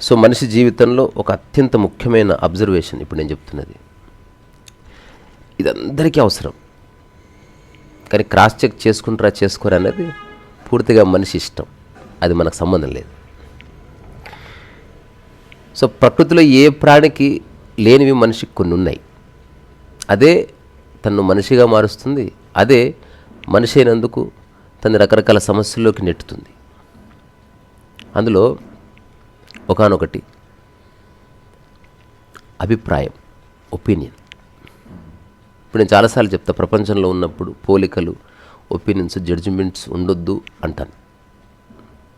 So మనిషి జీవితంలో ఒక అత్యంత ముఖ్యమైన అబ్జర్వేషన్ ఇప్పుడు నేను చెప్తున్నది. ఇదందరికీ అవసరం. కానీ క్రాస్ చెక్ చేసుకుంటారా చేసుకోరా అనేది పూర్తిగా మనిషి ఇష్టం. అది మనకు సంబంధం లేదు. సో ప్రకృతిలో ఏ ప్రాణికి లేనివి మనిషికి కొన్ని ఉన్నాయి. అదే తను మనిషిగా మారుస్తుంది అదే మనిషి అయినందుకు తన రకరకాల సమస్యల్లోకి నెట్టుతుంది. అందులో ఒకానొకటి అభిప్రాయం ఒపీనియన్. ఇప్పుడు నేను చాలాసార్లు చెప్తా ప్రపంచంలో ఉన్నప్పుడు పోలికలు ఒపీనియన్స్ జడ్జిమెంట్స్ ఉండొద్దు అంటాను.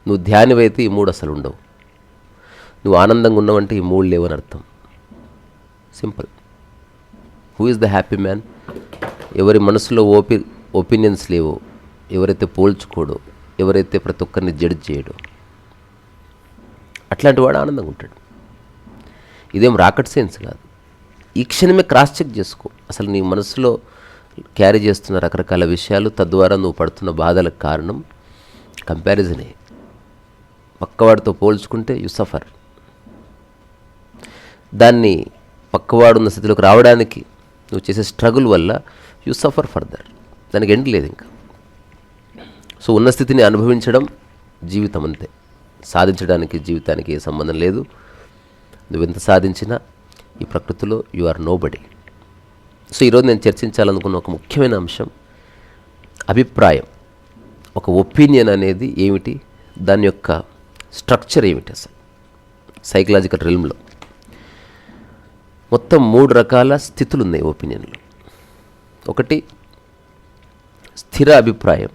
నువ్వు ధ్యానివైతే ఈ మూడు అసలు ఉండవు. నువ్వు ఆనందంగా ఉన్నావంటే ఈ మూడు లేవని అర్థం. Simple. Who is the happy man ఎవరి మనసులో ఓపి ఒపీనియన్స్ లేవో. ఎవరైతే పోల్చుకోడో ఎవరైతే ప్రతి ఒక్కరిని జడ్జ్ చేయడో. అట్లాంటి వాడు ఆనందంగా ఉంటాడు. ఇదేం రాకెట్ సైన్స్ కాదు. ఈ క్షణమే క్రాస్ చెక్ చేసుకో. అసలు నీ మనసులో క్యారీ చేస్తున్న రకరకాల విషయాలు తద్వారా నువ్వు పడుతున్న బాధలకు కారణం కంపారిజనే పక్కవాడితో పోల్చుకుంటే యు సఫర్ దాన్ని పక్కవాడున్న స్థితిలోకి రావడానికి నువ్వు చేసే స్ట్రగుల్ వల్ల యు సఫర్ ఫర్దర్. దానికి ఎండ్ లేదు ఇంకా. సో ఉన్న స్థితిని అనుభవించడం జీవితం అంతే. సాధించడానికి జీవితానికి ఏ సంబంధం లేదు. నువ్వెంత సాధించినా ఈ ప్రకృతిలో you are nobody so ఈరోజు నేను చర్చించాలనుకున్న ఒక ముఖ్యమైన అంశం అభిప్రాయం. ఒక ఒపీనియన్ అనేది ఏమిటి? దాని యొక్క స్ట్రక్చర్ ఏమిటి అసలు? సైకలాజికల్ రిల్మ్లో. మొత్తం మూడు రకాల స్థితులు ఉన్నాయి ఒపీనియన్లు. ఒకటి స్థిర అభిప్రాయం.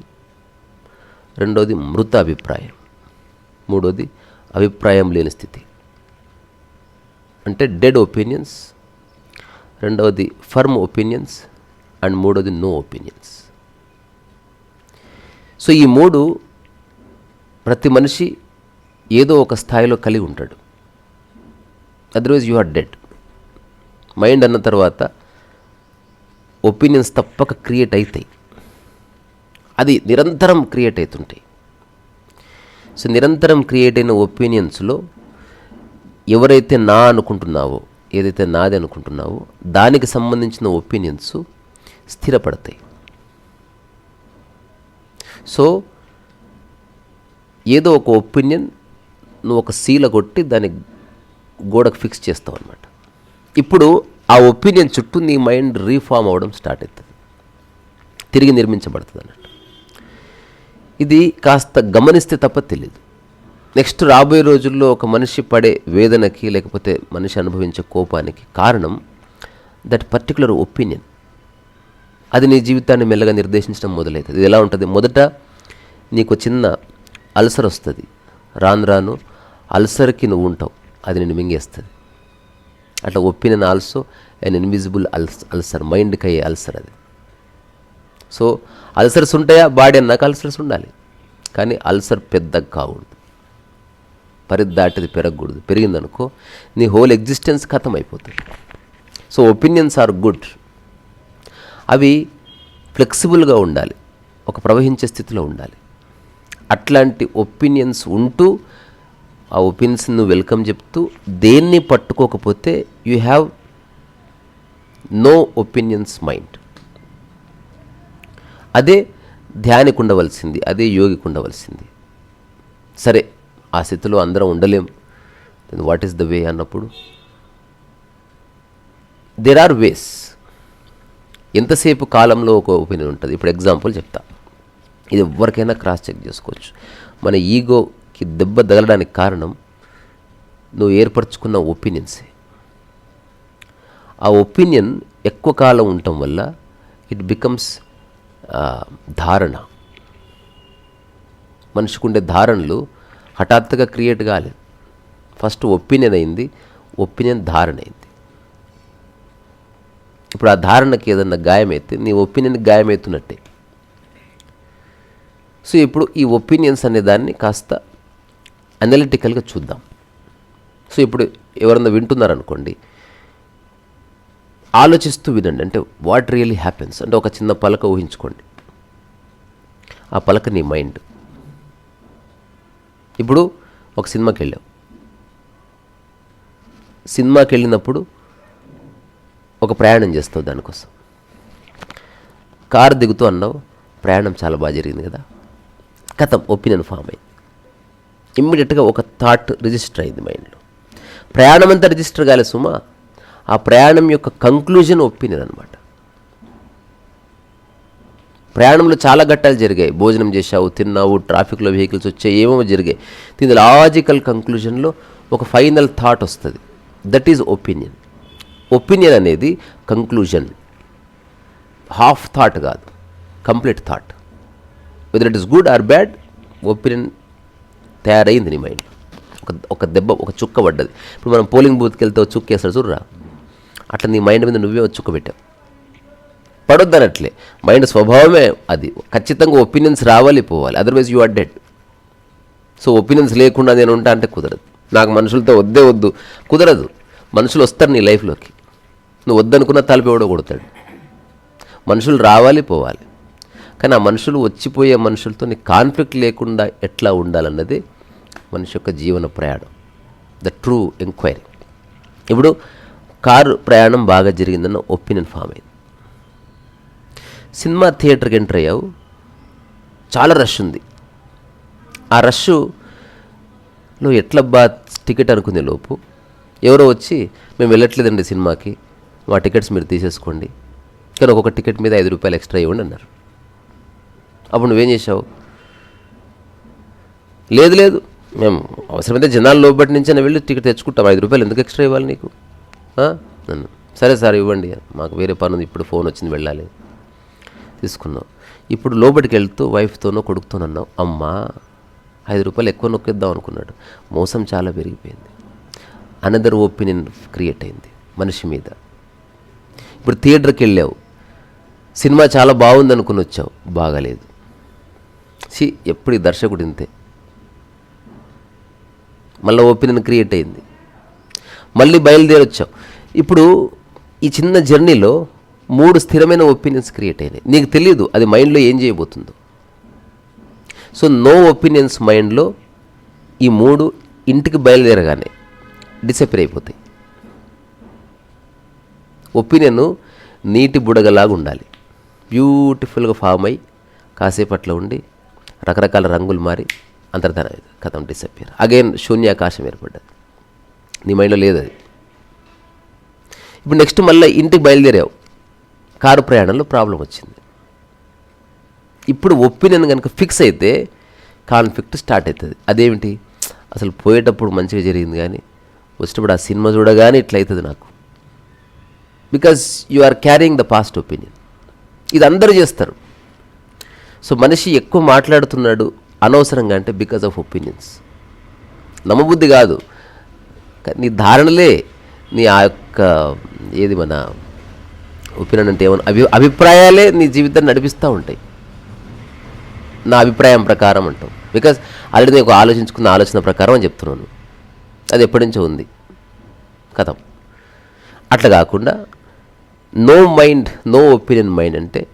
రెండోది మృత అభిప్రాయం. మూడోది అభిప్రాయం లేని స్థితి. అంటే డెడ్ ఒపీనియన్స్ రెండవది ఫర్మ్ ఒపీనియన్స్ అండ్ మూడోది నో ఒపీనియన్స్. సో ఈ మూడు ప్రతి మనిషి ఏదో ఒక స్థాయిలో కలిగి ఉంటాడు. Otherwise you are dead. Mind అన్న తర్వాత ఒపీనియన్స్ తప్పక క్రియేట్ అవుతాయి అది నిరంతరం క్రియేట్ అవుతుంటాయి సో నిరంతరం క్రియేట్ అయిన ఒపీనియన్స్లో ఎవరైతే నా అనుకుంటున్నావో ఏదైతే నాది అనుకుంటున్నావో దానికి సంబంధించిన ఒపీనియన్స్ స్థిరపడతాయి. సో ఏదో ఒక ఒపీనియన్ నువ్వు ఒక సీల కొట్టి దాన్ని గోడకు ఫిక్స్ చేస్తావు అనమాట ఇప్పుడు ఆ ఒపీనియన్ చుట్టూ నీ మైండ్ రీఫార్మ్ అవ్వడం స్టార్ట్ అవుతుంది. తిరిగి నిర్మించబడుతుంది అన్నట్టు. ఇది కాస్త గమనిస్తే తప్ప తెలియదు నెక్స్ట్ రాబోయే రోజుల్లో ఒక మనిషి పడే వేదనకి లేకపోతే మనిషి అనుభవించే కోపానికి కారణం దట్ పర్టికులర్ ఒపీనియన్. అది నీ జీవితాన్ని మెల్లగా నిర్దేశించడం మొదలవుతుంది ఇది ఎలా ఉంటుంది? మొదట నీకు చిన్న అల్సర్ వస్తుంది రాను రాను అల్సర్కి నువ్వు ఉంటావు. అది నేను మింగేస్తుంది. అట్లా ఒపీనియన్ ఆల్సో అండ్ ఇన్విజిబుల్ అల్స్ అల్సర్ మైండ్కి అయ్యే అల్సర్ అది. సో అల్సర్స్ ఉంటాయా? బాడీ అన్నాక అల్సర్స్ ఉండాలి. కానీ అల్సర్ పెద్దగా కాకూడదు. పరిధి దాటిది పెరగకూడదు. పెరిగిందనుకో నీ హోల్ ఎగ్జిస్టెన్స్ ఖతం అయిపోతుంది సో ఒపీనియన్స్ ఆర్ గుడ్. అవి ఫ్లెక్సిబుల్గా ఉండాలి. ఒక ప్రవహించే స్థితిలో ఉండాలి. అట్లాంటి ఒపీనియన్స్ ఉంటూ ఆ ఒపీనియన్స్ నువ్వు వెల్కమ్ చెప్తూ దేన్ని పట్టుకోకపోతే you have no opinions mind అదే ధ్యానికి ఉండవలసింది అదే యోగికి ఉండవలసింది సరే ఆ స్థితిలో అందరం ఉండలేం. వాట్ ఈస్ ద వే అన్నప్పుడు? దెర్ ఆర్ వేస్ ఎంతసేపు కాలంలో ఒక ఒపీనియన్ ఉంటుంది? ఇప్పుడు ఎగ్జాంపుల్ చెప్తా. ఇది ఎవరికైనా క్రాస్ చెక్ చేసుకోవచ్చు. మన ఈగో ఈగోకి దెబ్బ తగలడానికి కారణం నువ్వు ఏర్పరచుకున్న ఒపీనియన్సే. ఆ ఒపీనియన్ ఎక్కువ కాలం ఉండటం వల్ల ఇట్ బికమ్స్ ధారణ. మనిషికి ఉండే ధారణలు హఠాత్తుగా క్రియేట్ కాలేదు ఫస్ట్ ఒపీనియన్ అయింది ఒపీనియన్ ధారణ అయింది. ఇప్పుడు ఆ ధారణకి ఏదన్నా గాయమైతే నీ ఒపీనియన్ గాయమవుతున్నట్టే సో ఇప్పుడు ఈ ఒపీనియన్స్ అనే దాన్ని కాస్త అనలిటికల్గా చూద్దాం. సో ఇప్పుడు ఎవరన్నా వింటున్నారనుకోండి ఆలోచిస్తూ వినండి. అంటే వాట్ రియలీ హ్యాపెన్స్ అంటే ఒక చిన్న పలక ఊహించుకోండి. ఆ పలక నీ మైండ్. ఇప్పుడు ఒక సినిమాకి వెళ్ళావు సినిమాకి వెళ్ళినప్పుడు ఒక ప్రయాణం చేస్తావు దానికోసం. కారు దిగుతూ అన్నావు ప్రయాణం చాలా బాగా జరిగింది కదా. కథం ఒపీనియన్ ఫామ్ అయింది. ఇమ్మీడియట్గా ఒక థాట్ రిజిస్టర్ అయింది మైండ్లో. ప్రయాణం అంతా రిజిస్టర్ కాలే సుమా ఆ ప్రయాణం యొక్క కంక్లూజన్ ఒపీనియన్ అనమాట ప్రయాణంలో చాలా ఘట్టాలు జరిగాయి. భోజనం చేశావు తిన్నావు ట్రాఫిక్లో వెహికల్స్ వచ్చాయి ఏమేమో జరిగాయి. దీని లాజికల్ కంక్లూజన్లో ఒక ఫైనల్ థాట్ వస్తుంది. That is opinion. ఒపీనియన్ అనేది కంక్లూజన్. హాఫ్ థాట్ కాదు. Complete thought. Whether it is good or bad opinion తయారైంది నీ మైండ్ ఒక ఒక దెబ్బ ఒక చుక్క పడ్డది. ఇప్పుడు మనం పోలింగ్ బూత్కి వెళ్తే చుక్క వేస్తాడు చూడరా. అట్లా నీ మైండ్ మీద నువ్వే ఒక చుక్క పెట్టావు. పడొద్దనట్లే మైండ్ స్వభావమే అది. ఖచ్చితంగా ఒపీనియన్స్ రావాలి పోవాలి. Otherwise you are dead so opinions లేకుండా నేను ఉంటా అంటే కుదరదు. నాకు మనుషులతో వద్దే వద్దు. కుదరదు. మనుషులు వస్తారు నీ లైఫ్లోకి నువ్వు వద్దనుకున్న తలుపు ఎవడో కొడతాడు. మనుషులు రావాలి పోవాలి. కానీ ఆ మనుషులు వచ్చిపోయే మనుషులతో కాన్ఫ్లిక్ట్ లేకుండా ఎట్లా ఉండాలన్నది మనిషి యొక్క జీవన ప్రయాణం. ద ట్రూ ఎంక్వైరీ ఇప్పుడు కారు ప్రయాణం బాగా జరిగిందన్న ఒపీనియన్ ఫామ్ అయింది. సినిమా థియేటర్కి ఎంటర్ అయ్యావు. చాలా రష్ ఉంది. ఆ రష్లో ఎట్లబ్బా టికెట్ అనుకునే లోపు ఎవరో వచ్చి మేము వెళ్ళట్లేదండి సినిమాకి. మా టికెట్స్ మీరు తీసేసుకోండి. కానీ ఒక్కొక్క టికెట్ మీద ఐదు రూపాయలు ఎక్స్ట్రా ఇవ్వండి అన్నారు. అప్పుడు నువ్వేం చేసావు లేదు లేదు. మేము అవసరమైతే జనాలు లోబట్టి నుంచి వెళ్ళి టికెట్ తెచ్చుకుంటాం. ఐదు రూపాయలు ఎందుకు ఎక్స్ట్రా ఇవ్వాలి నీకు? నన్ను. సరే సార్ ఇవ్వండి. మాకు వేరే పని ఉంది. ఇప్పుడు ఫోన్ వచ్చింది వెళ్ళాలి. తీసుకున్నావు ఇప్పుడు లోబడికి వెళ్తూ వైఫ్తోనో కొడుకుతో అన్నావు అమ్మా ఐదు రూపాయలు ఎక్కువ నొక్కేద్దాం అనుకున్నాడు. మోసం చాలా పెరిగిపోయింది. అనదర్ ఒపీనియన్ క్రియేట్ అయింది మనిషి మీద. ఇప్పుడు థియేటర్కి వెళ్ళావు. సినిమా చాలా బాగుంది అనుకుని వచ్చావు. బాగాలేదు. సి ఎప్పుడు ఈ దర్శకుడు ఇంతే. మళ్ళీ ఒపీనియన్ క్రియేట్ అయింది. మళ్ళీ బయలుదేరి వచ్చాం ఇప్పుడు ఈ చిన్న జర్నీలో మూడు స్థిరమైన ఒపీనియన్స్ క్రియేట్ అయినాయి. నీకు తెలియదు అది మైండ్లో ఏం చేయబోతుందో. సో నో ఒపీనియన్స్ మైండ్లో ఈ మూడు ఇంటికి బయలుదేరగానే డిసపేర్ అయిపోతాయి. ఒపీనియన్ నీటి బుడగలాగా ఉండాలి. బ్యూటిఫుల్గా ఫామ్ అయి కాసేపట్లో ఉండి రకరకాల రంగులు మారి అంతర్ధాన కథం డిసప్పియర్ అగైన్ శూన్యాకాశం ఏర్పడ్డది. నీ మైండ్లో లేదు అది. ఇప్పుడు నెక్స్ట్ మళ్ళీ ఇంటికి బయలుదేరావు. కారు ప్రయాణంలో ప్రాబ్లం వచ్చింది. ఇప్పుడు ఒపీనియన్ కనుక ఫిక్స్ అయితే కాన్ఫ్లిక్ట్ స్టార్ట్ అవుతుంది. అదేమిటి? అసలు పోయేటప్పుడు మంచిగా జరిగింది కానీ వచ్చేటప్పుడు ఆ సినిమా చూడగానే ఇట్లా అవుతుంది నాకు. Because you are carrying the past opinion ఇది అందరూ చేస్తారు. సో మనిషి ఎక్కువ మాట్లాడుతున్నాడు అనవసరంగా అంటే బికాజ్ ఆఫ్ ఒపీనియన్స్ నమ్మబుద్ధి కాదు. నీ ధారణలే నీ ఆ యొక్క ఏది మన ఒపీనియన్ అంటే ఏమన్నా అభి అభిప్రాయాలే నీ జీవితాన్ని నడిపిస్తూ ఉంటాయి. నా అభిప్రాయం ప్రకారం అంటాం బికాజ్ ఆల్రెడీ నేను ఆలోచించుకున్న ఆలోచన ప్రకారం అని చెప్తున్నాను. అది ఎప్పటి నుంచో ఉంది. కథం. అట్లా కాకుండా no mind no opinion mind అంటే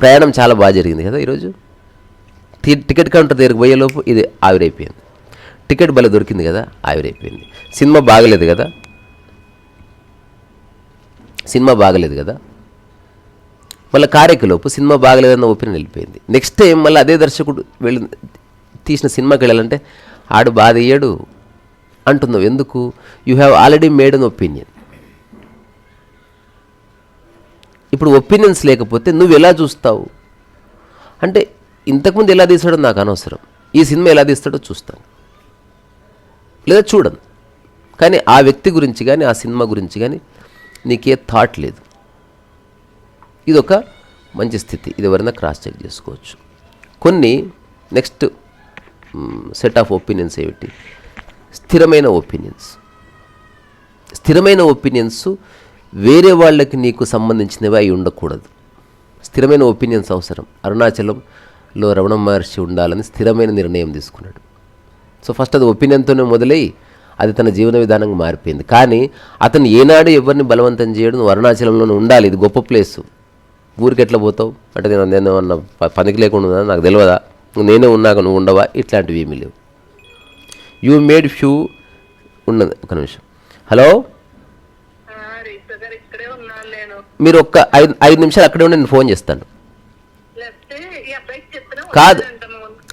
ప్రయాణం చాలా బాగా జరిగింది కదా ఈరోజు? టి- టికెట్ కౌంటర్ దగ్గరికి పోయేలోపు ఇది ఆవిరైపోయింది. టికెట్ బల దొరికింది కదా ఆవిరైపోయింది. సినిమా బాగలేదు కదా? సినిమా బాగలేదు కదా? మళ్ళీ కారెక్కలోపు సినిమా బాగలేదన్న ఒపీనియన్ వెళ్ళిపోయింది నెక్స్ట్ టైం మళ్ళీ అదే దర్శకుడు వెళ్ళి తీసిన సినిమాకి వెళ్ళాలంటే ఆడు బాధ ఇయ్యాడు అంటున్నావు ఎందుకు? You have already made an opinion ఇప్పుడు ఒపీనియన్స్ లేకపోతే నువ్వు ఎలా చూస్తావు? అంటే ఇంతకుముందు ఎలా తీసాడో నాకు అనవసరం. ఈ సినిమా ఎలా తీస్తాడో చూస్తాను. లేదా చూడను. కానీ ఆ వ్యక్తి గురించి కానీ ఆ సినిమా గురించి కానీ నీకే థాట్ లేదు. ఇది ఒక మంచి స్థితి. ఇది ఎవరైనా క్రాస్ చెక్ చేసుకోవచ్చు. కొన్ని నెక్స్ట్ సెట్ ఆఫ్ ఒపీనియన్స్ ఏమిటి? స్థిరమైన ఒపీనియన్స్ స్థిరమైన ఒపీనియన్స్ వేరే వాళ్ళకి నీకు సంబంధించినవి అయి ఉండకూడదు. స్థిరమైన ఒపీనియన్స్ అవసరం. అరుణాచలంలో రమణ మహర్షి ఉండాలని స్థిరమైన నిర్ణయం తీసుకున్నాడు. సో ఫస్ట్ అది ఒపీనియన్తోనే మొదలై అది తన జీవన విధానంగా మారిపోయింది. కానీ అతను ఏనాడు ఎవరిని బలవంతం చేయడం నువ్వు అరుణాచలంలోనే ఉండాలి. ఇది గొప్ప ప్లేసు ఊరికి ఎట్లా పోతావు? అంటే నేను నేను అన్న పనికి లేకుండా నాకు తెలియదా నేనే ఉన్నాక నువ్వు ఉండవా? ఇట్లాంటివి ఏమీ లేవు. యూ మేడ్ ఫ్యూ ఉన్నది ఒక నిమిషం. హలో ఆ, రీతా గారు ఇక్కడే ఉన్నాను నేను మీరు ఒక్క ఐదు ఐదు నిమిషాలు అక్కడే ఉండి నేను ఫోన్ చేస్తాను. కాదు.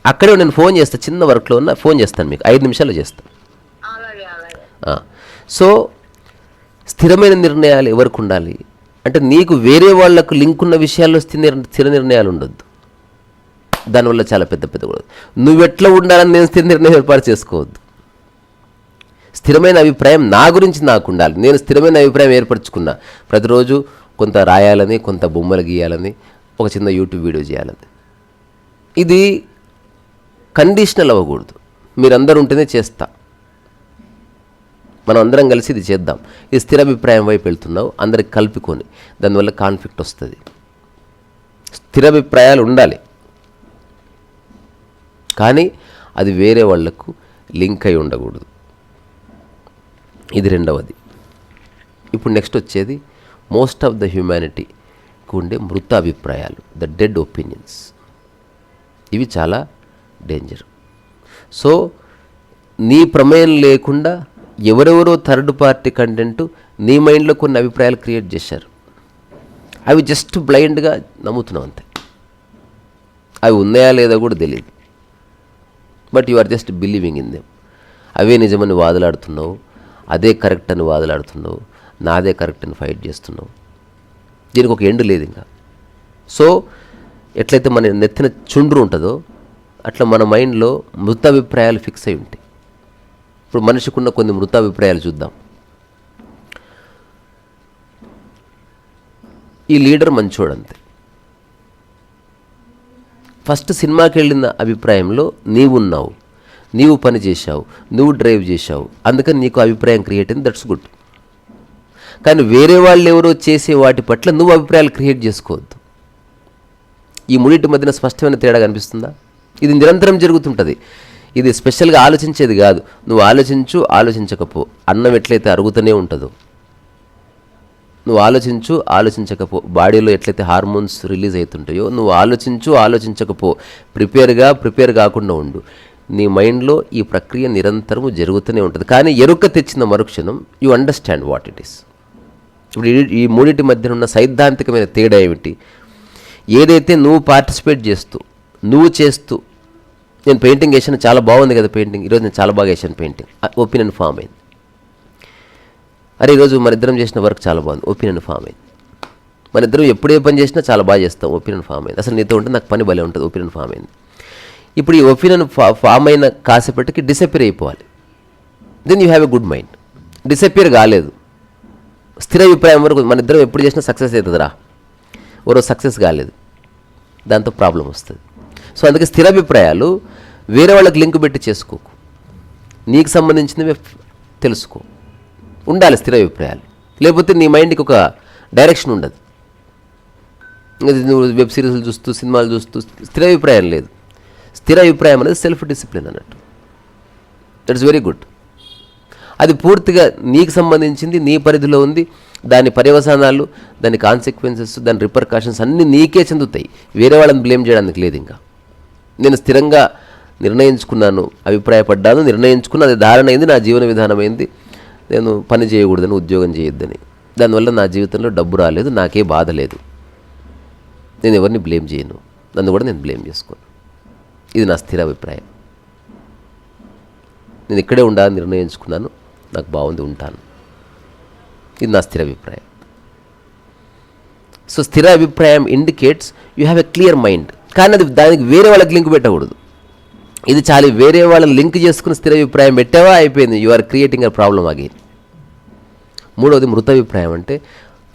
అక్కడే ఉండి నేను ఫోన్ చేస్తాను చిన్న వర్క్లో ఉన్న ఫోన్ చేస్తాను మీకు. ఐదు నిమిషాల్లో చేస్తాను. సో స్థిరమైన నిర్ణయాలు ఎవరికి ఉండాలి? అంటే నీకు వేరే వాళ్ళకు లింక్ ఉన్న విషయాల్లో స్థిర స్థిర నిర్ణయాలు ఉండొద్దు. దానివల్ల చాలా పెద్ద పెద్ద కూడా నువ్వెట్లా ఉండాలని నేను స్థిర నిర్ణయం ఏర్పాటు చేసుకోవద్దు. స్థిరమైన అభిప్రాయం నా గురించి నాకు ఉండాలి. నేను స్థిరమైన అభిప్రాయం ఏర్పరచుకున్నా. ప్రతిరోజు కొంత రాయాలని కొంత బొమ్మలు గీయాలని ఒక చిన్న యూట్యూబ్ వీడియో చేయాలని. ఇది కండిషనల్ అవ్వకూడదు. మీరందరూ ఉంటేనే చేస్తా. మనం అందరం కలిసి ఇది చేద్దాం. ఇది స్థిర అభిప్రాయం వైపు వెళ్తున్నావు అందరికి కలుపుకొని. దానివల్ల కాన్ఫ్లిక్ట్ వస్తుంది. స్థిర అభిప్రాయాలు ఉండాలి. కానీ అది వేరే వాళ్ళకు లింక్ అయి ఉండకూడదు. ఇది రెండవది. ఇప్పుడు నెక్స్ట్ వచ్చేది మోస్ట్ ఆఫ్ ద హ్యుమానిటీకి ఉండే మృత అభిప్రాయాలు ద డెడ్ ఒపీనియన్స్ ఇవి చాలా డేంజర్ సో నీ ప్రమేయం లేకుండా ఎవరెవరో థర్డ్ పార్టీ కంటెంట్ నీ మైండ్లో కొన్ని అభిప్రాయాలు క్రియేట్ చేశారు. అవి జస్ట్ బ్లైండ్గా నమ్ముతున్నావు అంతే. అవి ఉన్నాయా లేదా కూడా తెలియదు but you are just believing in them అవే నిజమని వాదులాడుతున్నావు అదే కరెక్ట్ అని వాదులాడుతున్నావు. నాదే కరెక్ట్ అని ఫైట్ చేస్తున్నావు. దీనికి ఒక ఎండు లేదు ఇంకా. సో ఎట్లయితే మన నెత్తిన చుండ్రు ఉంటుందో అట్లా మన మైండ్లో మృతాభిప్రాయాలు ఫిక్స్ అయి ఉంటాయి. ఇప్పుడు మనిషికున్న కొన్ని మృతాభిప్రాయాలు చూద్దాం. ఈ లీడర్ మంచోడు అంతే. ఫస్ట్ సినిమాకి వెళ్ళిన అభిప్రాయంలో నీవున్నావు నీవు పని చేశావు. నువ్వు డ్రైవ్ చేశావు. అందుకని నీకు అభిప్రాయం క్రియేట్ అయింది. దట్స్ గుడ్ కానీ వేరే వాళ్ళు ఎవరో చేసే వాటి పట్ల నువ్వు అభిప్రాయాలు క్రియేట్ చేసుకోవద్దు. ఈ మూడింటి మధ్యన స్పష్టమైన తేడా కనిపిస్తుందా? ఇది నిరంతరం జరుగుతుంటుంది. ఇది స్పెషల్గా ఆలోచించేది కాదు. నువ్వు ఆలోచించు ఆలోచించకపో. అన్నం ఎట్లయితే అరుగుతూనే ఉంటుందో. నువ్వు ఆలోచించు ఆలోచించకపో. బాడీలో ఎట్లయితే హార్మోన్స్ రిలీజ్ అవుతుంటాయో నువ్వు ఆలోచించు ఆలోచించకపో. ప్రిపేర్గా ప్రిపేర్ కాకుండా ఉండు. నీ మైండ్లో ఈ ప్రక్రియ నిరంతరము జరుగుతూనే ఉంటుంది. కానీ ఎరుక తెచ్చిన మరుక్షణం you understand what it is ఇప్పుడు ఈ- మూడింటి మధ్యన ఉన్న సైద్ధాంతికమైన తేడా ఏమిటి? ఏదైతే నువ్వు పార్టిసిపేట్ చేస్తూ నువ్వు చేస్తూ నేను పెయింటింగ్ వేసాను చాలా బాగుంది కదా పెయింటింగ్. ఈరోజు నేను చాలా బాగా వేసాను పెయింటింగ్. ఒపీనియన్ ఫామ్ అయింది. అరే ఈరోజు మన ఇద్దరం చేసిన వర్క్ చాలా బాగుంది. ఒపీనియన్ ఫామ్ అయింది. మన ఇద్దరం ఎప్పుడే పని చేసినా చాలా బాగా చేస్తాం. ఒపీనియన్ ఫామ్ అయింది. అసలు నీతో ఉంటే నాకు పని భలే ఉంటుంది. ఒపీనియన్ ఫామ్ అయింది. ఇప్పుడు ఈ ఒపీనియన్ ఫా ఫామ్ అయిన కాసేపటికి డిసప్పియర్ అయిపోవాలి. Then you have a good mind disappear కాలేదు. స్థిర అభిప్రాయం వరకు మన ఇద్దరం ఎప్పుడు చేసినా సక్సెస్ అవుతుందిరా. ఓరో సక్సెస్ కాలేదు. దాంతో ప్రాబ్లం వస్తుంది. సో అందుకే స్థిర అభిప్రాయాలు వేరే వాళ్ళకి లింక్ పెట్టి చేసుకోకు. నీకు సంబంధించినవి తెలుసుకో. ఉండాలి స్థిర అభిప్రాయాలు. లేకపోతే నీ మైండ్కి ఒక డైరెక్షన్ ఉండదు. నువ్వు వెబ్ సిరీస్లు చూస్తూ సినిమాలు చూస్తూ స్థిర అభిప్రాయం లేదు. స్థిర అభిప్రాయం అనేది సెల్ఫ్ డిసిప్లిన్ అన్నట్టు దట్స్ వెరీ గుడ్ అది పూర్తిగా నీకు సంబంధించింది నీ పరిధిలో ఉంది. దాని పర్యవసానాలు దాని కాన్సిక్వెన్సెస్ దాని రిపర్కాషన్స్ అన్నీ నీకే చెందుతాయి. వేరే వాళ్ళని బ్లేమ్ చేయడానికి లేదు ఇంకా. నేను స్థిరంగా నిర్ణయించుకున్నాను అభిప్రాయపడ్డాను నిర్ణయించుకున్న అది ధారణ అయింది నా జీవన విధానమైంది నేను పని చేయకూడదని ఉద్యోగం చేయొద్దని. దానివల్ల నా జీవితంలో డబ్బు రాలేదు నాకే బాధ లేదు. నేను ఎవరిని బ్లేమ్ చేయను. నన్ను కూడా నేను బ్లేమ్ చేసుకోను. ఇది నా స్థిర అభిప్రాయం. నేను ఇక్కడే ఉండాలని నిర్ణయించుకున్నాను. నాకు బాగుంది ఉంటాను. ఇది నా స్థిర అభిప్రాయం. సో స్థిర అభిప్రాయం indicates you have a clear mind కానీ అది దానికి వేరే వాళ్ళకి లింక్ పెట్టకూడదు. ఇది చాలా వేరే వాళ్ళని లింక్ చేసుకుని స్థిర అభిప్రాయం పెట్టావా? అయిపోయింది. You are creating a problem again మూడవది మృత అభిప్రాయం అంటే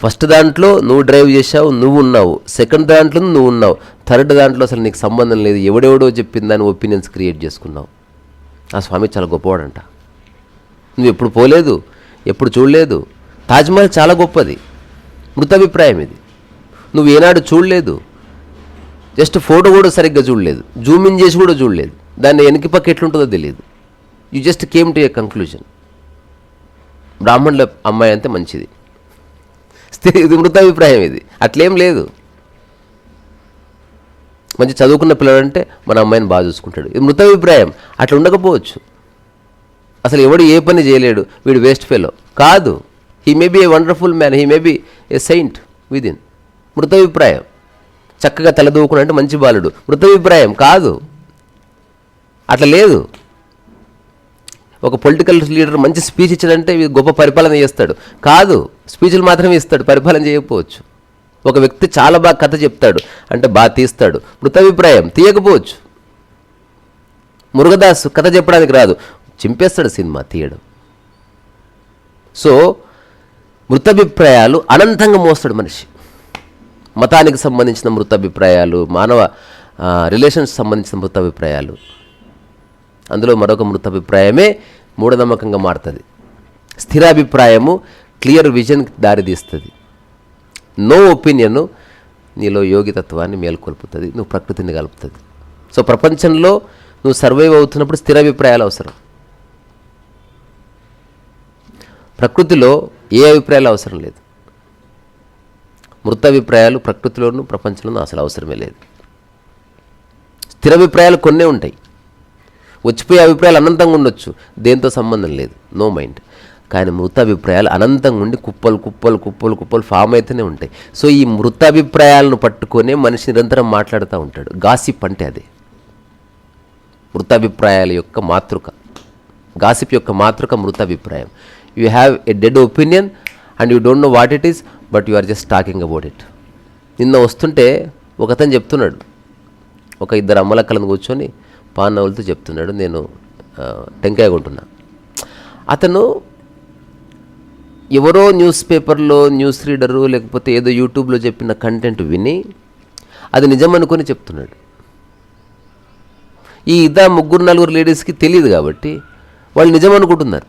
ఫస్ట్ దాంట్లో నువ్వు డ్రైవ్ చేసావు నువ్వు ఉన్నావు. సెకండ్ దాంట్లో నువ్వు ఉన్నావు. థర్డ్ దాంట్లో అసలు నీకు సంబంధం లేదు. ఎవడెవడో చెప్పిందని ఒపీనియన్స్ క్రియేట్ చేసుకున్నావు. ఆ స్వామి చాలా గొప్పవాడంట. నువ్వు ఎప్పుడు పోలేదు ఎప్పుడు చూడలేదు. తాజ్మహల్ చాలా గొప్పది. మృతాభిప్రాయం ఇది. నువ్వు ఏనాడు చూడలేదు. జస్ట్ ఫోటో కూడా సరిగ్గా చూడలేదు. జూమ్ ఇన్ చేసి కూడా చూడలేదు. దాన్ని వెనక పక్క ఎట్లుంటుందో తెలియదు you just came to a conclusion బ్రాహ్మణుల అమ్మాయి అంతే మంచిది. ఇది మృతాభిప్రాయం ఇది. అట్లేం లేదు. మంచి చదువుకున్న పిల్లడంటే మన అమ్మాయిని బాగా చూసుకుంటాడు. ఇది మృతాభిప్రాయం. అట్లా ఉండకపోవచ్చు. అసలు ఎవడు ఏ పని చేయలేడు. వీడు వేస్ట్ ఫెలో. కాదు he may be a wonderful man he may be a saint within మృతాభిప్రాయం. చక్కగా తలదూకుని అంటే మంచి బాలుడు. మృతాభిప్రాయం కాదు. అట్లా లేదు. ఒక పొలిటికల్ లీడర్ మంచి స్పీచ్ ఇచ్చాడంటే గొప్ప పరిపాలన చేస్తాడు. కాదు స్పీచ్లు మాత్రమే ఇస్తాడు పరిపాలన చేయకపోవచ్చు. ఒక వ్యక్తి చాలా బాగా కథ చెప్తాడు అంటే బాగా తీస్తాడు. మృతాభిప్రాయం తీయకపోవచ్చు. మురుగదాస్ కథ చెప్పడానికి రాదు. చింపేస్తాడు సినిమా తీయడం. సో మృతాభిప్రాయాలు అనంతంగా మోస్తాడు మనిషి. మతానికి సంబంధించిన మృతాభిప్రాయాలు మానవ రిలేషన్స్ సంబంధించిన మృతాభిప్రాయాలు. అందులో మరొక మృతాభిప్రాయమే మూఢనమ్మకంగా మారుతుంది. స్థిరాభిప్రాయము క్లియర్ విజన్కి దారితీస్తుంది నో ఒపీనియన్ నీలో యోగితత్వాన్ని మేల్కొల్పుతుంది నువ్వు ప్రకృతిని కలుపుతుంది. సో ప్రపంచంలో నువ్వు సర్వైవ్ అవుతున్నప్పుడు స్థిరాభిప్రాయాలు అవసరం. ప్రకృతిలో ఏ అభిప్రాయాలు అవసరం లేదు. మృత అభిప్రాయాలు ప్రకృతిలోనూ ప్రపంచంలోనూ అసలు అవసరమే లేదు. స్థిర అభిప్రాయాలు కొన్నే ఉంటాయి. వచ్చిపోయే అభిప్రాయాలు అనంతంగా ఉండొచ్చు. దేంతో సంబంధం లేదు. నో మైండ్ కానీ మృత అభిప్రాయాలు అనంతంగా ఉండి కుప్పలు కుప్పలు కుప్పలు కుప్పలు ఫామ్ అయితేనే ఉంటాయి. సో ఈ మృత అభిప్రాయాలను పట్టుకొనే మనిషి నిరంతరం మాట్లాడుతూ ఉంటాడు. గాసిప్ అంటే అదే. మృతాభిప్రాయాల యొక్క మాతృక. గాసిప్ యొక్క మాతృక మృతాభిప్రాయం you have a dead opinion and you don't know what it is but you are just talking about it నిన్న వస్తుంటే ఒకతను చెప్తున్నాడు. ఒక ఇద్దరు అమ్మలక్కలను కూర్చొని పాన్ చెప్తున్నాడు. నేను టెంకాయ కొంటున్నా. అతను ఎవరో న్యూస్ పేపర్లో న్యూస్ రీడరు లేకపోతే ఏదో యూట్యూబ్లో చెప్పిన కంటెంట్ విని అది నిజమనుకొని చెప్తున్నాడు. ఈ ఇద్దరు ముగ్గురు నలుగురు లేడీస్కి తెలియదు కాబట్టి వాళ్ళు నిజం అనుకుంటున్నారు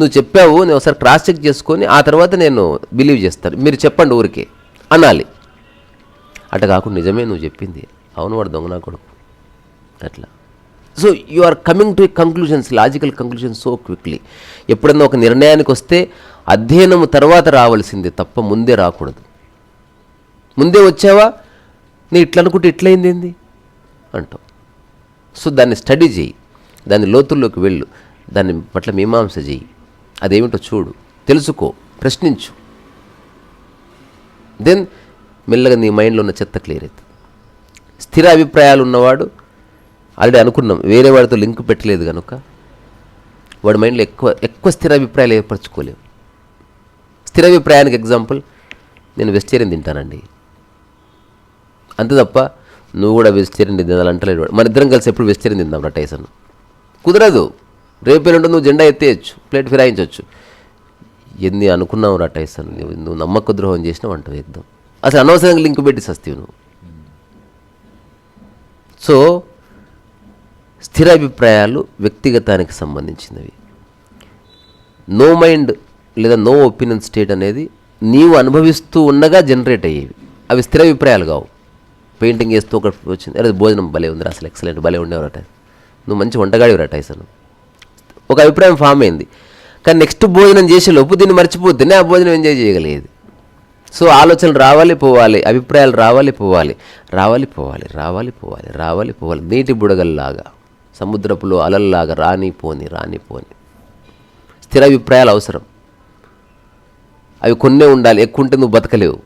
నువ్వు చెప్పావు నేను ఒకసారి క్రాస్ చెక్ చేసుకొని ఆ తర్వాత నేను బిలీవ్ చేస్తాను. మీరు చెప్పండి ఊరికే. అనాలి. అట కాకుండా నిజమే నువ్వు చెప్పింది. అవును వాడు దొంగ నా కొడుకు. అట్లా. So you are coming to conclusions logical conclusions so quickly ఎప్పుడన్నా ఒక నిర్ణయానికి వస్తే అధ్యయనం తర్వాత రావాల్సిందే తప్ప ముందే రాకూడదు. ముందే వచ్చావా? నీ ఇట్లా అనుకుంటే ఇట్లయింది ఏంది? అంటావు. సో దాన్ని స్టడీ చేయి. దాని లోతుల్లోకి వెళ్ళు. దాన్ని పట్ల మీమాంస చేయి. అదేమిటో చూడు తెలుసుకో ప్రశ్నించు. దెన్ మెల్లగా నీ మైండ్లో ఉన్న చెత్త క్లియర్ అవుతుంది స్థిర అభిప్రాయాలు ఉన్నవాడు ఆల్రెడీ అనుకున్నాం వేరే వాడితో లింక్ పెట్టలేదు కనుక వాడి మైండ్లో ఎక్కువ ఎక్కువ స్థిర అభిప్రాయాలు ఏర్పరచుకోలేవు. స్థిర అభిప్రాయానికి ఎగ్జాంపుల్ నేను వెజిటేరియన్ తింటానండి. అంతే తప్ప నువ్వు కూడా వెజిటేరియన్ తినాలి అంటలేడు మన ఇద్దరం కలిసి ఎప్పుడు వెజిటేరియన్ తిందాం రా టైసన్. కుదరదు. రేపు ఎల్లుండి నువ్వు జెండా ఎత్తేయచ్చు ప్లేట్ ఫిరాయించవచ్చు ఎన్ని అనుకున్నావు రా టైసన్ నువ్వు నువ్వు నమ్మక ద్రోహం చేసినావు అంటావు యుద్ధం అసలు అనవసరంగా లింక్ పెట్టి సస్తీవి నువ్వు. సో స్థిర అభిప్రాయాలు వ్యక్తిగతానికి సంబంధించినవి. నో మైండ్ లేదా నో ఒపీనియన్ స్టేట్ అనేది నీవు అనుభవిస్తూ ఉండగా జనరేట్ అయ్యేవి. అవి స్థిర అభిప్రాయాలు కావు. పెయింటింగ్ వేస్తూ ఒకటి వచ్చింది అరే భోజనం భలే ఉంది అసలు ఎక్సలెంట్ భలే ఉండేవారట నువ్వు మంచి వంటగాడివి టైసన్. ఒక అభిప్రాయం ఫామ్ అయింది. కానీ నెక్స్ట్ భోజనం చేసే లోపు దీన్ని మర్చిపోతేనే ఆ భోజనం ఎంజాయ్ చేయగలిగేది. సో ఆలోచనలు రావాలి పోవాలి అభిప్రాయాలు రావాలి పోవాలి రావాలి పోవాలి రావాలి పోవాలి రావాలి పోవాలి. నీటి బుడగల్లాగా సముద్రపులో అలల్లాగా రాని పోని రాని పోని. స్థిర అభిప్రాయాలు అవసరం. అవి కొన్నే ఉండాలి. ఎక్కువ ఉంటే నువ్వు బతకలేవు.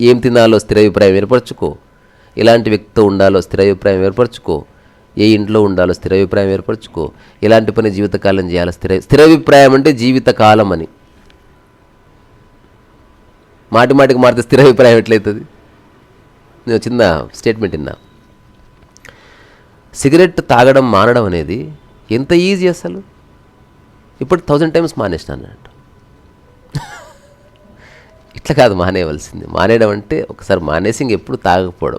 ఏం తినాలో స్థిర అభిప్రాయం ఏర్పరచుకో. ఎలాంటి వ్యక్తితో ఉండాలో స్థిర అభిప్రాయం ఏర్పరచుకో. ఏ ఇంట్లో ఉండాలో స్థిర అభిప్రాయం ఏర్పరచుకో. ఎలాంటి పని జీవితకాలం చేయాలి. స్థిర స్థిరాభిప్రాయం అంటే జీవితకాలం అని. మాటి మాటికి మారితే స్థిర అభిప్రాయం ఎట్లయితుంది? నేను చిన్న స్టేట్మెంట్ విన్నా. సిగరెట్ తాగడం మానడం అనేది ఎంత ఈజీ అసలు? ఇప్పుడు థౌజండ్ టైమ్స్ మానేసిన అన్నట్టు. ఇట్లా కాదు మానేయవలసింది. మానేయడం అంటే ఒకసారి మానేసి ఇంకెప్పుడు తాగకపోవడం.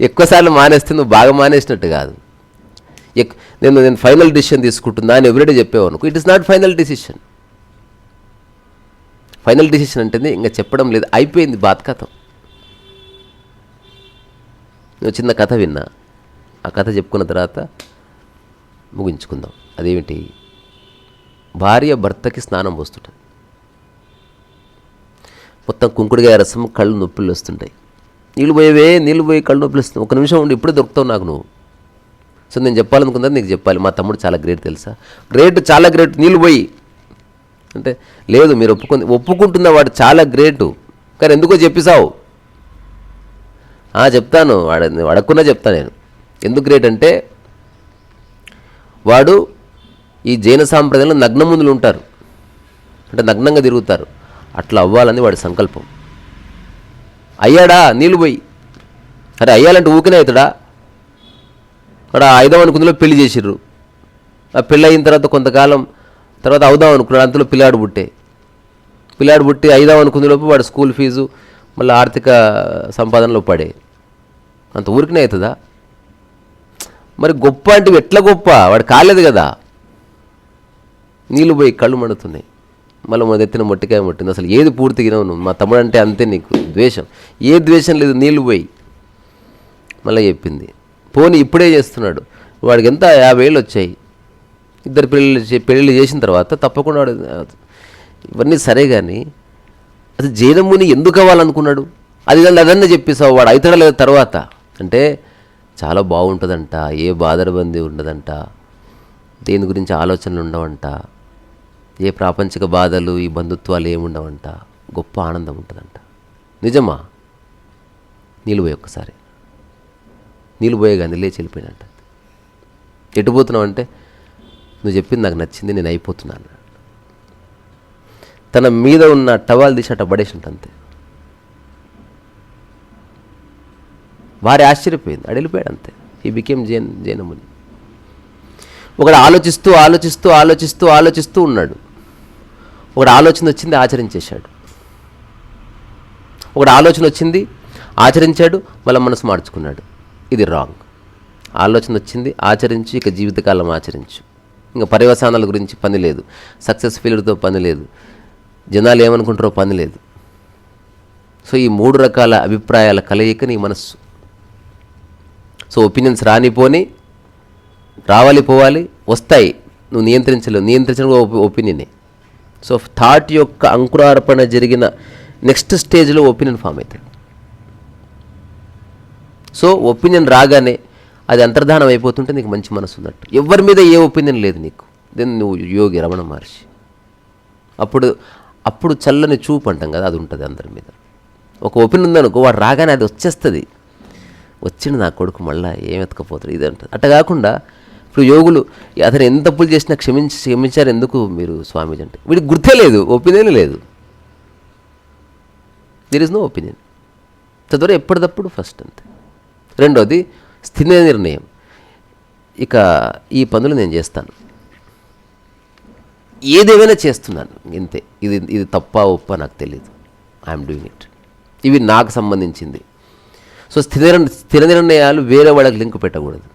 ఎక్కువసార్లు మానేస్తే నువ్వు బాగా మానేసినట్టు కాదు. ఎక్ నేను నేను ఫైనల్ డిసిషన్ తీసుకుంటున్నా అని everyday చెప్పేవాను it is not final decision final decision అంటే ఇంకా చెప్పడం లేదు. అయిపోయింది బాతకథం. నువ్వు చిన్న కథ విన్నా. ఆ కథ చెప్పుకున్న తర్వాత ముగించుకుందాం. అదేమిటి? భార్య భర్తకి స్నానం పోస్తుంటుంది. మొత్తం కుంకుడుగాయ రసం కళ్ళు నొప్పులు వస్తుంటాయి. నీళ్ళు పోయేవే నీళ్ళు పోయి కళ్ళు నొప్పులు వస్తుంది ఒక నిమిషం ఉండి ఇప్పుడే దొరుకుతావు నాకు నువ్వు. సో నేను చెప్పాలనుకున్నది నీకు చెప్పాలి. మా తమ్ముడు చాలా గ్రేట్ తెలుసా? గ్రేట్ చాలా గ్రేట్ నీళ్ళు పోయి. అంటే లేదు మీరు ఒప్పుకుంది ఒప్పుకుంటున్న వాడు చాలా గ్రేటు. కానీ ఎందుకో చెప్పేశావు చెప్తాను. వాడ అడగకుండా చెప్తాను నేను. ఎందుకు గ్రేట్ అంటే వాడు ఈ జైన సాంప్రదాయంలో నగ్నముందులు ఉంటారు. అంటే నగ్నంగా తిరుగుతారు. అట్లా అవ్వాలని వాడి సంకల్పం. అయ్యాడా? నీళ్ళు పోయి. అరే అయ్యాలంటే ఊకినే అవుతాడా? అక్కడ ఐదవ అనుకుందులో పెళ్ళి చేసిర్రు. ఆ పెళ్ళి అయిన తర్వాత కొంతకాలం తర్వాత అవుదాం అనుకున్నాడు అంతలో పిల్లాడు పుట్టే. పిల్లాడు పుట్టి ఐదాం అనుకుందులోపు వాడు స్కూల్ ఫీజు మళ్ళీ ఆర్థిక సంపాదనలో పడే. అంత ఊరికినే అవుతుందా? మరి గొప్ప అంటే ఎట్లా గొప్ప? వాడు కాలేదు కదా. నీళ్ళు పోయి కళ్ళు మండుతున్నాయి. మళ్ళీ మన ఎత్తిన మొట్టికాయ ముట్టింది. అసలు ఏది పూర్తిగా నువ్వు. మా తమ్ముడు అంటే అంతే నీకు. ద్వేషం. ఏ ద్వేషం లేదు నీళ్ళు పోయి. మళ్ళీ చెప్పింది. పోనీ ఇప్పుడే చేస్తున్నాడు. వాడికి ఎంత? యాభై ఏళ్ళు వచ్చాయి. ఇద్దరు పెళ్ళిళ్ళు చే- పెళ్ళిళ్ళు చేసిన తర్వాత తప్పకుండా వాడు ఇవన్నీ సరే కానీ అది జైనముని ఎందుకు అవ్వాలనుకున్నాడు? అది కానీ అదన్నా చెప్పేసావు వాడు అవుతాడా లేదా తర్వాత? అంటే చాలా బాగుంటుందంట ఏ బాధరబంది ఉండదంట దేని గురించి ఆలోచనలు ఉండవంట ఏ ప్రాపంచిక బాధలు ఈ బంధుత్వాలు ఏముండవంట? గొప్ప ఆనందం ఉంటుందంట. నిజమా? నీళ్ళు ఒక్కసారి. నీళ్ళు కానీ లేచి వెళ్ళిపోయినట్ట. ఎటు పోతున్నావు అంటే నువ్వు చెప్పింది నాకు నచ్చింది నేను అయిపోతున్నాను తన మీద ఉన్న టవాల్ తీసి అట్ట పడేసి అంతే. వారి ఆశ్చర్యపోయింది. అడిగిపోయాడు అంతే. He became Jain జైనముని. ఒకడు ఆలోచిస్తూ ఆలోచిస్తూ ఆలోచిస్తూ ఆలోచిస్తూ ఉన్నాడు. ఒకడు ఆలోచన వచ్చింది ఆచరించేశాడు. ఒకడు ఆలోచన వచ్చింది ఆచరించాడు మళ్ళీ మనసు మార్చుకున్నాడు. ఇది రాంగ్. ఆలోచన వచ్చింది ఆచరించు ఇక జీవితకాలం ఆచరించు. ఇంకా పర్యవసానాల గురించి పని లేదు. సక్సెస్ ఫెయిల్యూర్తో పని లేదు. జనాలు ఏమనుకుంటారో పని లేదు. సో ఈ మూడు రకాల అభిప్రాయాల కలయిక నీ మనస్సు. సో ఒపీనియన్స్ రానిపోని రావాలి పోవాలి వస్తాయి. నువ్వు నియంత్రించలేవు. నియంత్రించడం ఒపీనియనే సో థాట్ యొక్క అంకురార్పణ జరిగిన నెక్స్ట్ స్టేజ్లో ఒపీనియన్ ఫామ్ అవుతుంది. సో ఒపీనియన్ రాగానే అది అంతర్ధానం అయిపోతుంటే నీకు మంచి మనసు ఉన్నట్టు. ఎవరి మీద ఏ ఒపీనియన్ లేదు నీకు. దెన్ నువ్వు యోగి రమణ మహర్షి. అప్పుడు అప్పుడు చల్లని చూపు అంటాం కదా అది ఉంటుంది అందరి మీద. ఒక ఒపీనియన్ ఉందనుకో వాడు రాగానే అది వచ్చేస్తుంది. వచ్చిన నా కొడుకు మళ్ళీ ఏం ఎత్తకపోతాడు ఇది అంటుంది. అట్ట కాకుండా ఇప్పుడు యోగులు అతను ఎంత తప్పులు చేసినా క్షమించి క్షమించారు ఎందుకు మీరు స్వామీజీ అంటే? వీడికి గుర్తే లేదు ఒపీనియన్ లేదు. దిర్ ఇస్ నో ఒపీనియన్ తద్వారా ఎప్పటికప్పుడు ఫస్ట్ అంతే. రెండోది స్థిర నిర్ణయం. ఇక ఈ పనులు నేను చేస్తాను. ఏదేమైనా చేస్తున్నాను. ఇంతే. ఇది ఇది తప్ప ఒప్ప నాకు తెలియదు ఐఎమ్ డూయింగ్ ఇట్ ఇవి నాకు సంబంధించింది. సో స్థిర స్థిర నిర్ణయాలు వేరే వాళ్ళకి లింక్ పెట్టకూడదు.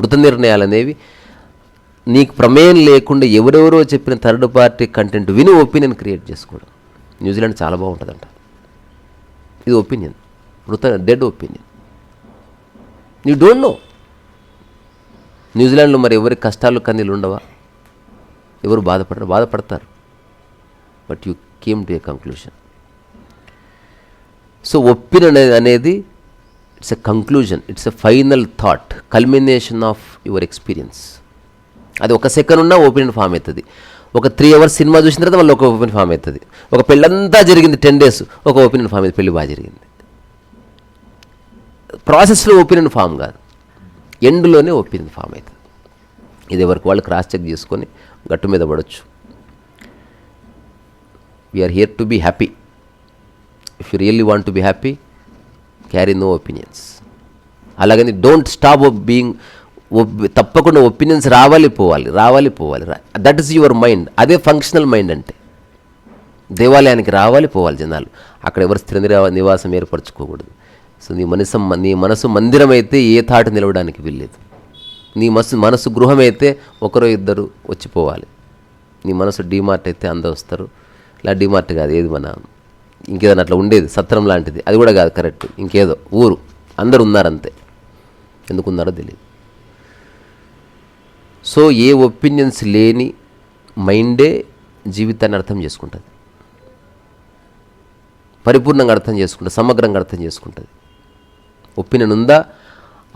మృత నిర్ణయాలు అనేవి నీకు ప్రమేయం లేకుండా ఎవరెవరో చెప్పిన థర్డ్ పార్టీ కంటెంట్ విని ఒపీనియన్ క్రియేట్ చేసుకోవడం. న్యూజిలాండ్ చాలా బాగుంటుందంట. ఇది ఒపీనియన్. మృత dead opinion. You don't know. న్యూజిలాండ్లో మరి ఎవరి కష్టాలు కన్నీళ్ళు ఉండవా? ఎవరు బాధపడరు? బాధపడతారు. But you came to a conclusion. So opinion అనేది it's a conclusion it's a final thought culmination of your experience అది ఒక సెకండ్ ఉన్నా ఒపీనియన్ ఫామ్ అవుతుంది. ఒక త్రీ అవర్స్ సినిమా చూసిన తర్వాత మళ్ళీ ఒక ఒపీనియన్ ఫామ్ అవుతుంది. ఒక పెళ్ళంతా జరిగింది టెన్ డేస్ ఒక ఒపీనియన్ ఫామ్ అవుతుంది పెళ్ళి బాగా జరిగింది. ప్రాసెస్లో ఒపీనియన్ ఫామ్ కాదు. ఎండ్లోనే ఒపీనియన్ ఫామ్ అవుతుంది. ఇది ఎవరికి వాళ్ళు క్రాస్ చెక్ చేసుకొని గట్టు మీద పడవచ్చు we are here to be happy if you really want to be happy carry no opinions అలాగని డోంట్ స్టాప్ బీయింగ్ తప్పకుండా ఒపీనియన్స్ రావాలి పోవాలి రావాలి పోవాలి దట్ ఈస్ యువర్ మైండ్ అదే ఫంక్షనల్ మైండ్ అంటే. దేవాలయానికి రావాలి పోవాలి జనాలు. అక్కడ ఎవరు స్థిర నివాసం ఏర్పరచుకోకూడదు. సో నీ మనసు నీ మనసు మందిరం అయితే ఏ తాట నిలవడానికి వీల్లేదు. నీ మనసు మనసు గృహం అయితే ఒకరో ఇద్దరు వచ్చిపోవాలి. నీ మనసు డీమార్ట్ అయితే అందరు వస్తారు. ఇలా డీమార్ట్ కాదు ఏది మన ఇంకేదైనా అట్లా ఉండేది సత్రం లాంటిది. అది కూడా కాదు కరెక్ట్ ఇంకేదో ఊరు. అందరు ఉన్నారంతే. ఎందుకు ఉన్నారో తెలియదు సో ఏ ఒపీనియన్స్ లేని మైండే జీవితాన్ని అర్థం చేసుకుంటుంది. పరిపూర్ణంగా అర్థం చేసుకుంటుంది సమగ్రంగా అర్థం చేసుకుంటుంది. ఒపీనియన్ ఉందా?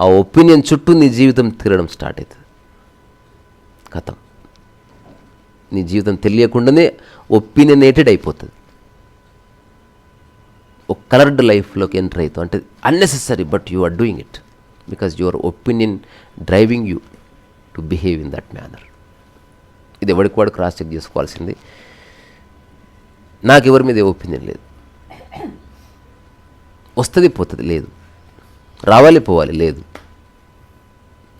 ఆ ఒపీనియన్ చుట్టూ నీ జీవితం తిరగడం స్టార్ట్ అవుతుంది కథం. నీ జీవితం తెలియకుండానే ఒపీనియనేటెడ్ అయిపోతుంది. ఒక కలర్డ్ లైఫ్లోకి ఎంటర్ అవుతావు. అంటే unnecessary but you are doing it because your opinion driving you to behave in that manner ఇది ఎవరికి వాడు క్రాస్ చెక్ చేసుకోవాల్సింది. నాకు ఎవరి మీద ఒపీనియన్ లేదు. వస్తుంది పోతుంది లేదు. రావాలి పోవాలి లేదు.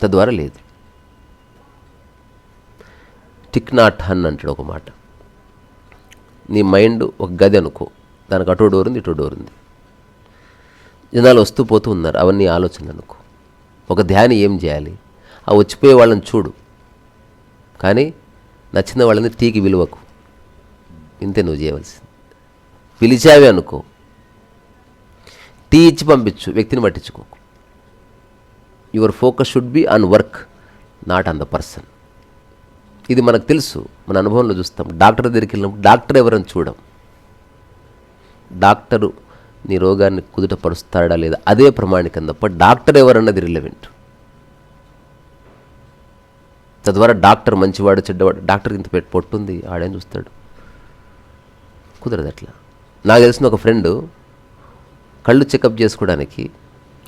తద్వారా లేదు. టిక్ నాట్ హన్ అంటాడు ఒక మాట. నీ మైండ్ ఒక గది అనుకో. దానికి అటో డోర్ ఉంది ఇటో డోర్ ఉంది జనాలు వస్తూ పోతూ ఉన్నారు అవన్నీ ఆలోచనలు అనుకో ఒక ధ్యాని ఏం చేయాలి? ఆ వచ్చిపోయే వాళ్ళని చూడు. కానీ నచ్చిన వాళ్ళని టీకి విలువకు. ఇంతే నువ్వు చేయవలసింది. పిలిచావే అనుకో. టీ ఇచ్చి పంపించు వ్యక్తిని పట్టించుకోకు. Your focus should be on work not on the person ఇది మనకు తెలుసు మన అనుభవంలో చూస్తాం. డాక్టర్ దగ్గరికి వెళ్ళినప్పుడు డాక్టర్ ఎవరని చూడం. డాక్టరు నీ రోగాన్ని కుదుటపరుస్తాడా లేదా అదే ప్రమాణికం తప్ప డాక్టర్ ఎవరన్నది రిలవెంట్ తద్వారా డాక్టర్ మంచివాడు చెడ్డవాడు డాక్టర్ ఇంత పెట్టి పొట్టుంది ఆడేం చూస్తాడు. కుదరదు అట్లా. నాకు తెలిసిన ఒక ఫ్రెండ్ కళ్ళు చెకప్ చేసుకోవడానికి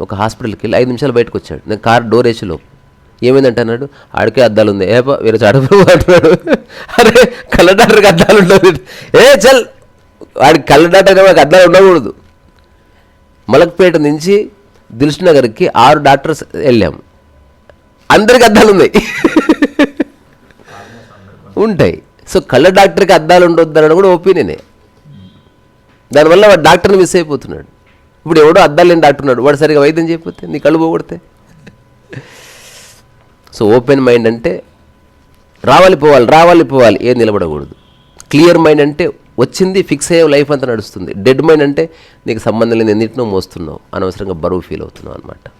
ఒక హాస్పిటల్కి వెళ్ళి ఐదు నిమిషాలు బయటకు వచ్చాడు. నేను కార్ డోర్ వేసిలో ఏమైందంటే అన్నాడు ఆడికే అద్దాలు ఉంది ఏ వేరే చాట అంటున్నాడు అరే కళ్ళ డాక్టర్కి అద్దాలు ఉండదు ఏ చల్. వాడికి కళ్ళ డాక్టర్ వాడికి అద్దాలు ఉండకూడదు. మలక్పేట నుంచి దిల్ష్ నగర్కి ఆరు డాక్టర్స్ వెళ్ళాము అందరికి అద్దాలు ఉన్నాయి. ఉంటాయి. సో కళ్ళ డాక్టర్కి అద్దాలు ఉండొద్దు అని కూడా ఒపీనియనే. దానివల్ల వాడు డాక్టర్ని మిస్ అయిపోతున్నాడు. ఇప్పుడు ఎవడో అద్దాలు లేని డాక్టర్ ఉన్నాడు. వాడు సరిగా వైద్యం చేయకపోతే నీ కళ్ళు పోగొడితే. సో ఓపెన్ మైండ్ అంటే రావాలి పోవాలి రావాలి పోవాలి ఏం నిలబడకూడదు. క్లియర్ మైండ్ అంటే వచ్చింది ఫిక్స్ అయ్యే లైఫ్ అంతా నడుస్తుంది. డెడ్ మైండ్ అంటే నీకు సంబంధం లేని ఎన్నింటినో మోస్తున్నావు? అనవసరంగా బరువు ఫీల్ అవుతున్నావు అనమాట